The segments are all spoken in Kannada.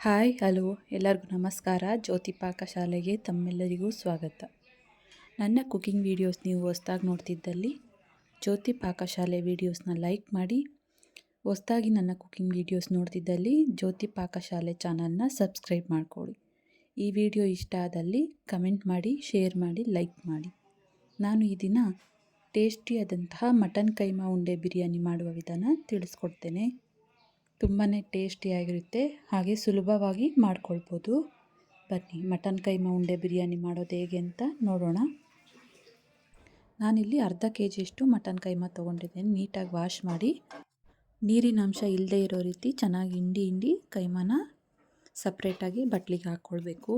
Hi, hello. ಎಲ್ಲರಿಗೂ ನಮಸ್ಕಾರ. ಜ್ಯೋತಿ ಪಾಕಶಾಲೆಗೆ ತಮ್ಮೆಲ್ಲರಿಗೂ ಸ್ವಾಗತ. ನನ್ನ ಕುಕಿಂಗ್ ವೀಡಿಯೋಸ್ ನೀವು ಹೊಸ್ದಾಗಿ ನೋಡ್ತಿದ್ದಲ್ಲಿ ಜ್ಯೋತಿ ಪಾಕಶಾಲೆ ವೀಡಿಯೋಸ್ನ ಲೈಕ್ ಮಾಡಿ. ಹೊಸ್ದಾಗಿ ನನ್ನ ಕುಕಿಂಗ್ ವೀಡಿಯೋಸ್ ನೋಡ್ತಿದ್ದಲ್ಲಿ ಜ್ಯೋತಿ ಪಾಕಶಾಲೆ ಚಾನಲ್ನ ಸಬ್ಸ್ಕ್ರೈಬ್ ಮಾಡ್ಕೊಳ್ಳಿ. ಈ ವಿಡಿಯೋ ಇಷ್ಟ ಆದಲ್ಲಿ ಕಮೆಂಟ್ ಮಾಡಿ, ಶೇರ್ ಮಾಡಿ, ಲೈಕ್ ಮಾಡಿ. ನಾನು ಈ ದಿನ ಟೇಸ್ಟಿಯಾದಂತಹ ಮಟನ್ ಕೈಮಾ ಉಂಡೆ ಬಿರಿಯಾನಿ ಮಾಡುವ ವಿಧಾನ ತಿಳಿಸ್ಕೊಡ್ತೇನೆ. ತುಂಬಾ ಟೇಸ್ಟಿಯಾಗಿರುತ್ತೆ ಹಾಗೆ ಸುಲಭವಾಗಿ ಮಾಡ್ಕೊಳ್ಬೋದು. ಬನ್ನಿ ಮಟನ್ ಕೈಮಾ ಉಂಡೆ ಬಿರಿಯಾನಿ ಮಾಡೋದು ಹೇಗೆ ಅಂತ ನೋಡೋಣ. ನಾನಿಲ್ಲಿ ಅರ್ಧ ಕೆ ಜಿಯಷ್ಟು ಮಟನ್ ಕೈಮಾ ತೊಗೊಂಡಿದ್ದೇನೆ, ನೀಟಾಗಿ ವಾಶ್ ಮಾಡಿ. ನೀರಿನ ಅಂಶ ಇಲ್ಲದೆ ಇರೋ ರೀತಿ ಚೆನ್ನಾಗಿ ಹಿಂಡಿ ಹಿಂಡಿ ಕೈಮಾನ ಸಪ್ರೇಟಾಗಿ ಬಟ್ಲಿಗೆ ಹಾಕ್ಕೊಳ್ಬೇಕು.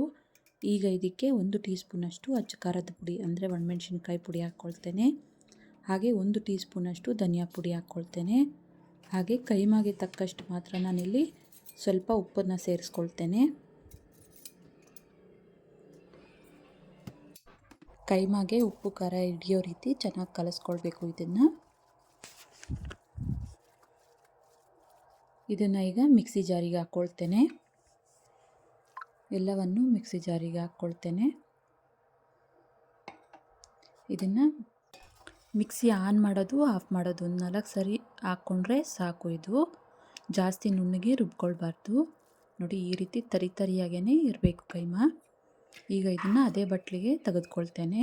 ಈಗ ಇದಕ್ಕೆ ಒಂದು ಟೀ ಸ್ಪೂನಷ್ಟು ಅಚ್ಚ ಖಾರದ ಪುಡಿ, ಅಂದರೆ ಒಣಮೆಣ್ಸಿನ್ಕಾಯಿ ಪುಡಿ ಹಾಕ್ಕೊಳ್ತೇನೆ. ಹಾಗೆ ಒಂದು ಟೀ ಸ್ಪೂನಷ್ಟು ಧನಿಯಾ ಪುಡಿ ಹಾಕ್ಕೊಳ್ತೇನೆ. ಹಾಗೆ ಕೈಮಾಗೆ ತಕ್ಕಷ್ಟು ಮಾತ್ರ ನಾನಿಲ್ಲಿ ಸ್ವಲ್ಪ ಉಪ್ಪನ್ನು ಸೇರಿಸ್ಕೊಳ್ತೇನೆ. ಕೈಮಾಗೆ ಉಪ್ಪು, ಖಾರ ಹಿಡಿಯೋ ರೀತಿ ಚೆನ್ನಾಗಿ ಕಲಿಸ್ಕೊಳ್ಬೇಕು ಇದನ್ನು. ಇದನ್ನು ಈಗ ಮಿಕ್ಸಿ ಜಾರಿಗೆ ಹಾಕ್ಕೊಳ್ತೇನೆ ಎಲ್ಲವನ್ನು ಮಿಕ್ಸಿ ಜಾರಿಗೆ ಹಾಕ್ಕೊಳ್ತೇನೆ ಇದನ್ನು ಮಿಕ್ಸಿ ಆನ್ ಮಾಡೋದು, ಆಫ್ ಮಾಡೋದು, ಒಂದು ನಾಲ್ಕು ಸರಿ ಹಾಕ್ಕೊಂಡ್ರೆ ಸಾಕು ಇದು. ಜಾಸ್ತಿ ನುಣ್ಣಗೆ ರುಬ್ಕೊಳ್ಬಾರ್ದು. ನೋಡಿ ಈ ರೀತಿ ತರಿ ತರಿಯಾಗೇ ಇರಬೇಕು ಕೈಮ. ಈಗ ಇದನ್ನು ಅದೇ ಬಟ್ಲಿಗೆ ತೆಗೆದುಕೊಳ್ತೇನೆ.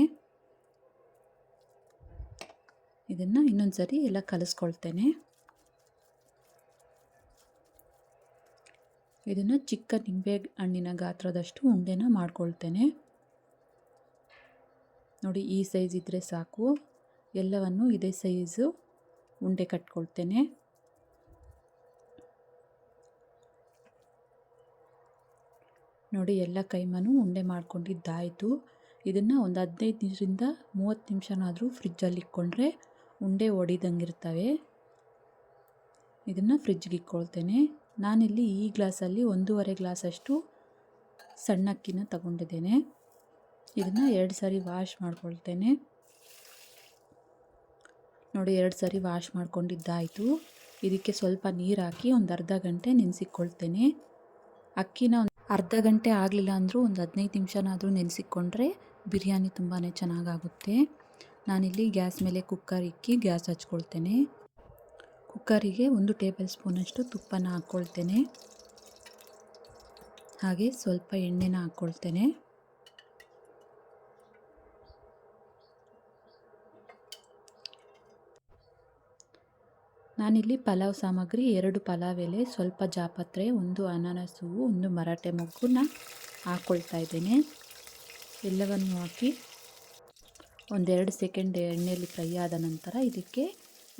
ಇದನ್ನು ಇನ್ನೊಂದು ಸರಿ ಎಲ್ಲ ಕಲಿಸ್ಕೊಳ್ತೇನೆ. ಇದನ್ನು ಚಿಕ್ಕ ನಿಂಬೆ ಹಣ್ಣಿನ ಗಾತ್ರದಷ್ಟು ಉಂಡೆನ ಮಾಡ್ಕೊಳ್ತೇನೆ. ನೋಡಿ ಈ ಸೈಜ್ ಇದ್ದರೆ ಸಾಕು. ಎಲ್ಲವನ್ನು ಇದೇ ಸೈಜು ಉಂಡೆ ಕಟ್ಕೊಳ್ತೇನೆ. ನೋಡಿ, ಎಲ್ಲ ಕೈಮನು ಉಂಡೆ ಮಾಡ್ಕೊಂಡಿದ್ದಾಯಿತು. ಇದನ್ನು ಒಂದು ಹದಿನೈದು ನಿಮಿಷದಿಂದ ಮೂವತ್ತು ನಿಮಿಷನಾದರೂ ಫ್ರಿಜ್ಜಲ್ಲಿ ಇಕ್ಕೊಂಡ್ರೆ ಉಂಡೆ ಒಡಿದಂಗಿರ್ತವೆ. ಇದನ್ನು ಫ್ರಿಜ್ಗೆ ಇಕ್ಕೊಳ್ತೇನೆ ನಾನಿಲ್ಲಿ ಈ ಗ್ಲಾಸಲ್ಲಿ ಒಂದೂವರೆ ಗ್ಲಾಸಷ್ಟು ಸಣ್ಣಕ್ಕಿನ ತಗೊಂಡಿದ್ದೇನೆ. ಇದನ್ನು ಎರಡು ಸಾರಿ ವಾಶ್ ಮಾಡ್ಕೊಳ್ತೇನೆ. ನೋಡಿ ಎರಡು ಸರಿ ವಾಶ್ ಮಾಡ್ಕೊಂಡಿದ್ದಾಯಿತು. ಇದಕ್ಕೆ ಸ್ವಲ್ಪ ನೀರು ಹಾಕಿ ಒಂದು ಅರ್ಧ ಗಂಟೆ ನೆನೆಸಿಕೊಳ್ತೇನೆ. ಅಕ್ಕಿನ ಒಂದು ಅರ್ಧ ಗಂಟೆ ಆಗಲಿಲ್ಲ ಅಂದರೂ ಒಂದು ಹದಿನೈದು ನಿಮಿಷನಾದರೂ ನೆನೆಸಿಕೊಂಡ್ರೆ ಬಿರಿಯಾನಿ ತುಂಬಾ ಚೆನ್ನಾಗಾಗುತ್ತೆ. ನಾನಿಲ್ಲಿ ಗ್ಯಾಸ್ ಮೇಲೆ ಕುಕ್ಕರ್ ಇಕ್ಕಿ ಗ್ಯಾಸ್ ಹಚ್ಕೊಳ್ತೇನೆ. ಕುಕ್ಕರಿಗೆ ಒಂದು ಟೇಬಲ್ ಸ್ಪೂನಷ್ಟು ತುಪ್ಪನ ಹಾಕ್ಕೊಳ್ತೇನೆ ಹಾಗೆ ಸ್ವಲ್ಪ ಎಣ್ಣೆನ ಹಾಕ್ಕೊಳ್ತೇನೆ ನಾನಿಲ್ಲಿ ಪಲಾವ್ ಸಾಮಗ್ರಿ, ಎರಡು ಪಲಾವ್ ಎಲೆ, ಸ್ವಲ್ಪ ಜಾಪತ್ರೆ, ಒಂದು ಅನಾನಸು, ಒಂದು ಮರಾಠೆ ಮೊಗ್ಗನ್ನ ಹಾಕ್ಕೊಳ್ತಾ ಇದ್ದೇನೆ. ಎಲ್ಲವನ್ನು ಹಾಕಿ ಒಂದೆರಡು ಸೆಕೆಂಡ್ ಎಣ್ಣೆಯಲ್ಲಿ ಫ್ರೈ ಆದ ನಂತರ ಇದಕ್ಕೆ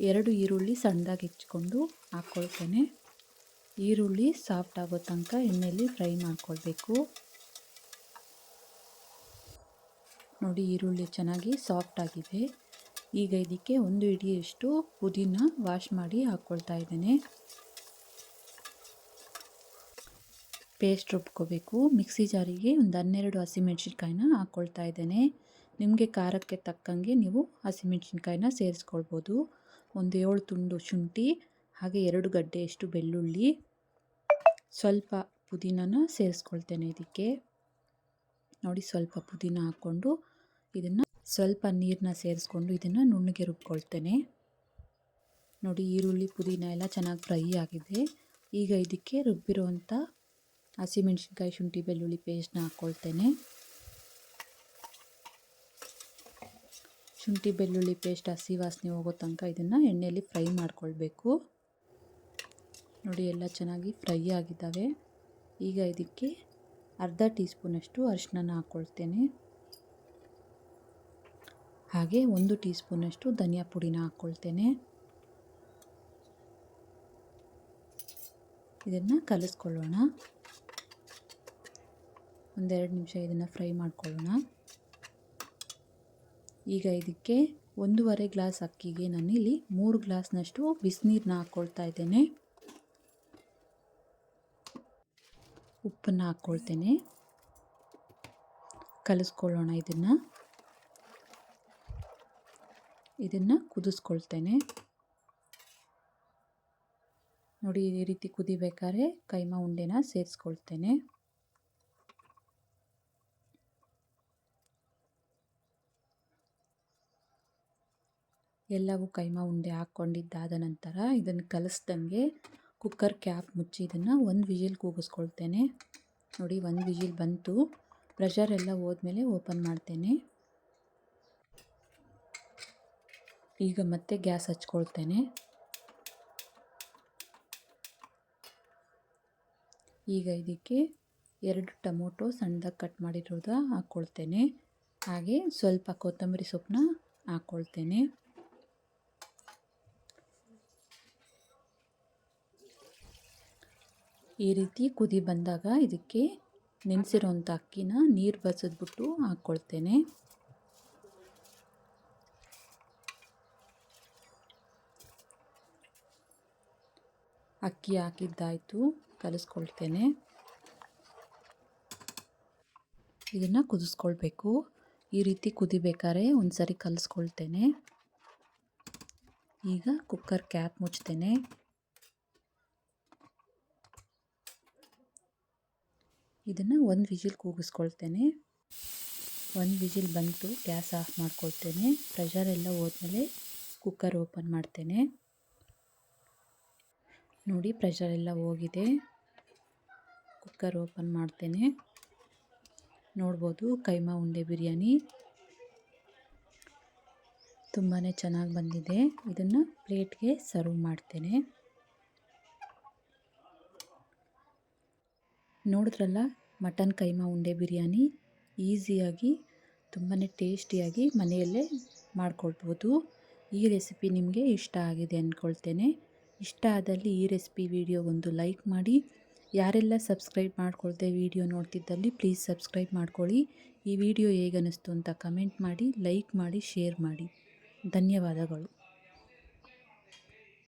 ಎರಡು ಈರುಳ್ಳಿ ಸಣ್ಣದಾಗಿ ಹೆಚ್ಚಿಕೊಂಡು ಹಾಕ್ಕೊಳ್ತೇನೆ ಈರುಳ್ಳಿ ಸಾಫ್ಟ್ ಆಗೋ ತನಕ ಎಣ್ಣೆಯಲ್ಲಿ ಫ್ರೈ ಮಾಡ್ಕೊಳ್ಬೇಕು. ನೋಡಿ, ಈರುಳ್ಳಿ ಚೆನ್ನಾಗಿ ಸಾಫ್ಟ್ ಆಗಿದೆ. ಈಗ ಇದಕ್ಕೆ ಒಂದು ಹಿಡಿಯಷ್ಟು ಪುದೀನ ವಾಶ್ ಮಾಡಿ ಹಾಕ್ಕೊಳ್ತಾ ಇದ್ದೇನೆ. ಪೇಸ್ಟ್ ರುಬ್ಕೋಬೇಕು. ಮಿಕ್ಸಿ ಜಾರಿಗೆ ಒಂದು ಹನ್ನೆರಡು ಹಸಿಮೆಣ್ಸಿನ್ಕಾಯಿನ ಹಾಕ್ಕೊಳ್ತಾ ಇದ್ದೇನೆ. ನಿಮಗೆ ಖಾರಕ್ಕೆ ತಕ್ಕಂಗೆ ನೀವು ಹಸಿಮೆಣ್ಸಿನ್ಕಾಯಿನ ಸೇರಿಸ್ಕೊಳ್ಬೋದು. ಒಂದು ಏಳು ತುಂಡು ಶುಂಠಿ, ಹಾಗೆ ಎರಡು ಗಡ್ಡೆಯಷ್ಟು ಬೆಳ್ಳುಳ್ಳಿ. ಸ್ವಲ್ಪ ಪುದೀನನ ಸೇರಿಸ್ಕೊಳ್ತೇನೆ ಇದಕ್ಕೆ. ನೋಡಿ, ಸ್ವಲ್ಪ ಪುದೀನ ಹಾಕ್ಕೊಂಡು ಇದನ್ನು ಸ್ವಲ್ಪ ನೀರನ್ನ ಸೇರಿಸ್ಕೊಂಡು ಇದನ್ನು ನುಣ್ಣಗೆ ರುಬ್ಕೊಳ್ತೇನೆ. ನೋಡಿ, ಈರುಳ್ಳಿ, ಪುದೀನ ಎಲ್ಲ ಚೆನ್ನಾಗಿ ಫ್ರೈ ಆಗಿದೆ. ಈಗ ಇದಕ್ಕೆ ರುಬ್ಬಿರುವಂಥ ಹಸಿಮೆಣ್ಸಿನ್ಕಾಯಿ, ಶುಂಠಿ, ಬೆಳ್ಳುಳ್ಳಿ ಪೇಸ್ಟ್ನ ಹಾಕ್ಕೊಳ್ತೇನೆ ಶುಂಠಿ, ಬೆಳ್ಳುಳ್ಳಿ ಪೇಸ್ಟ್ ಹಸಿ ವಾಸನೆ ಹೋಗೋ ತನಕ ಇದನ್ನು ಎಣ್ಣೆಯಲ್ಲಿ ಫ್ರೈ ಮಾಡ್ಕೊಳ್ಬೇಕು. ನೋಡಿ, ಎಲ್ಲ ಚೆನ್ನಾಗಿ ಫ್ರೈ ಆಗಿದ್ದಾವೆ. ಈಗ ಇದಕ್ಕೆ ಅರ್ಧ ಟೀ ಸ್ಪೂನಷ್ಟು ಅರಿಶಿನ ಹಾಕ್ಕೊಳ್ತೇನೆ ಹಾಗೆ ಒಂದು ಟೀ ಸ್ಪೂನಷ್ಟು ಧನಿಯಾ ಪುಡಿನ ಹಾಕ್ಕೊಳ್ತೇನೆ. ಇದನ್ನು ಕಲಿಸ್ಕೊಳ್ಳೋಣ. ಒಂದೆರಡು ನಿಮಿಷ ಇದನ್ನು ಫ್ರೈ ಮಾಡ್ಕೊಳ್ಳೋಣ. ಈಗ ಇದಕ್ಕೆ ಒಂದೂವರೆ ಗ್ಲಾಸ್ ಅಕ್ಕಿಗೆ ನಾನಿಲ್ಲಿ ಮೂರು ಗ್ಲಾಸ್ನಷ್ಟು ಬಿಸಿನೀರನ್ನ ಹಾಕ್ಕೊಳ್ತಾ ಇದ್ದೇನೆ. ಉಪ್ಪನ್ನು ಹಾಕ್ಕೊಳ್ತೇನೆ. ಕಲಿಸ್ಕೊಳ್ಳೋಣ ಇದನ್ನು. ಇದನ್ನು ಕುದಿಸ್ಕೊಳ್ತೇನೆ. ನೋಡಿ ಈ ರೀತಿ ಕುದಿಬೇಕಾದ್ರೆ ಕೈಮಾ ಉಂಡೆನ ಸೇರಿಸ್ಕೊಳ್ತೇನೆ. ಎಲ್ಲವೂ ಕೈಮಾ ಉಂಡೆ ಹಾಕ್ಕೊಂಡಿದ್ದಾದ ನಂತರ ಇದನ್ನು ಕಲಿಸ್ದಂಗೆ ಕುಕ್ಕರ್ ಕ್ಯಾಪ್ ಮುಚ್ಚಿ ಇದನ್ನು ಒಂದು ವಿಜಿಲ್ ಕೂಗಿಸ್ಕೊಳ್ತೇನೆ. ನೋಡಿ, ಒಂದು ವಿಜಿಲ್ ಬಂತು. ಪ್ರೆಷರ್ ಎಲ್ಲ ಹೋದ್ಮೇಲೆ ಓಪನ್ ಮಾಡ್ತೇನೆ. ಈಗ ಮತ್ತೆ ಗ್ಯಾಸ್ ಹಚ್ಕೊಳ್ತೇನೆ. ಈಗ ಇದಕ್ಕೆ ಎರಡು ಟೊಮೊಟೊ ಸಣ್ಣದಾಗಿ ಕಟ್ ಮಾಡಿರೋದು ಹಾಕ್ಕೊಳ್ತೇನೆ ಹಾಗೆ ಸ್ವಲ್ಪ ಕೊತ್ತಂಬರಿ ಸೊಪ್ಪನ್ನ ಹಾಕ್ಕೊಳ್ತೇನೆ ಈ ರೀತಿ ಕುದಿ ಬಂದಾಗ ಇದಕ್ಕೆ ನೆನೆಸಿರೋಂಥ ಅಕ್ಕಿನ ನೀರು ಬಸಿದ್ಬಿಟ್ಟು ಹಾಕ್ಕೊಳ್ತೇನೆ ಅಕ್ಕಿ ಹಾಕಿದ್ದಾಯಿತು, ಕಲಿಸ್ಕೊಳ್ತೇನೆ. ಇದನ್ನು ಕುದಿಸ್ಕೊಳ್ಬೇಕು. ಈ ರೀತಿ ಕುದಿಬೇಕಾದ್ರೆ ಒಂದು ಸರಿ ಕಲಿಸ್ಕೊಳ್ತೇನೆ. ಈಗ ಕುಕ್ಕರ್ ಕ್ಯಾಪ್ ಮುಚ್ತೇನೆ ಇದನ್ನು ಒಂದು ವಿಜಿಲ್ ಕೂಗಿಸ್ಕೊಳ್ತೇನೆ. ಒಂದು ವಿಜಿಲ್ ಬಂತು, ಗ್ಯಾಸ್ ಆಫ್ ಮಾಡ್ಕೊಳ್ತೇನೆ. ಪ್ರೆಷರ್ ಎಲ್ಲ ಹೋದ್ಮೇಲೆ ಕುಕ್ಕರ್ ಓಪನ್ ಮಾಡ್ತೇನೆ. ನೋಡಿ ಪ್ರೆಷರ್ ಎಲ್ಲ ಹೋಗಿದೆ. ಕುಕ್ಕರ್ ಓಪನ್ ಮಾಡ್ತೇನೆ. ನೋಡ್ಬೋದು, ಕೈಮಾ ಉಂಡೆ ಬಿರಿಯಾನಿ. ತುಂಬಾ ಚೆನ್ನಾಗಿ ಬಂದಿದೆ. ಇದನ್ನು ಪ್ಲೇಟ್ಗೆ ಸರ್ವ್ ಮಾಡ್ತೇನೆ. ನೋಡಿದ್ರಲ್ಲ ಮಟನ್ ಕೈಮಾ ಉಂಡೆ ಬಿರಿಯಾನಿ. ಈಸಿಯಾಗಿ ತುಂಬಾ ಟೇಸ್ಟಿಯಾಗಿ ಮನೆಯಲ್ಲೇ ಮಾಡ್ಕೊಳ್ಬೋದು. ಈ ರೆಸಿಪಿ ನಿಮಗೆ ಇಷ್ಟ ಆಗಿದೆ ಅಂದ್ಕೊಳ್ತೇನೆ ಇಷ್ಟ ಆದಲ್ಲಿ ಈ ರೆಸಿಪಿ ವಿಡಿಯೋಗೊಂದು ಲೈಕ್ ಮಾಡಿ. ಯಾರೆಲ್ಲ ಸಬ್ಸ್ಕ್ರೈಬ್ ಮಾಡಿಕೊಳ್ದೆ ವಿಡಿಯೋ ನೋಡ್ತಿದ್ದಲ್ಲಿ ಪ್ಲೀಸ್ ಸಬ್ಸ್ಕ್ರೈಬ್ ಮಾಡ್ಕೊಳ್ಳಿ. ಈ ವಿಡಿಯೋ ಹೇಗನ್ನಿಸ್ತು ಅಂತ ಕಮೆಂಟ್ ಮಾಡಿ, ಲೈಕ್ ಮಾಡಿ, ಶೇರ್ ಮಾಡಿ. ಧನ್ಯವಾದಗಳು.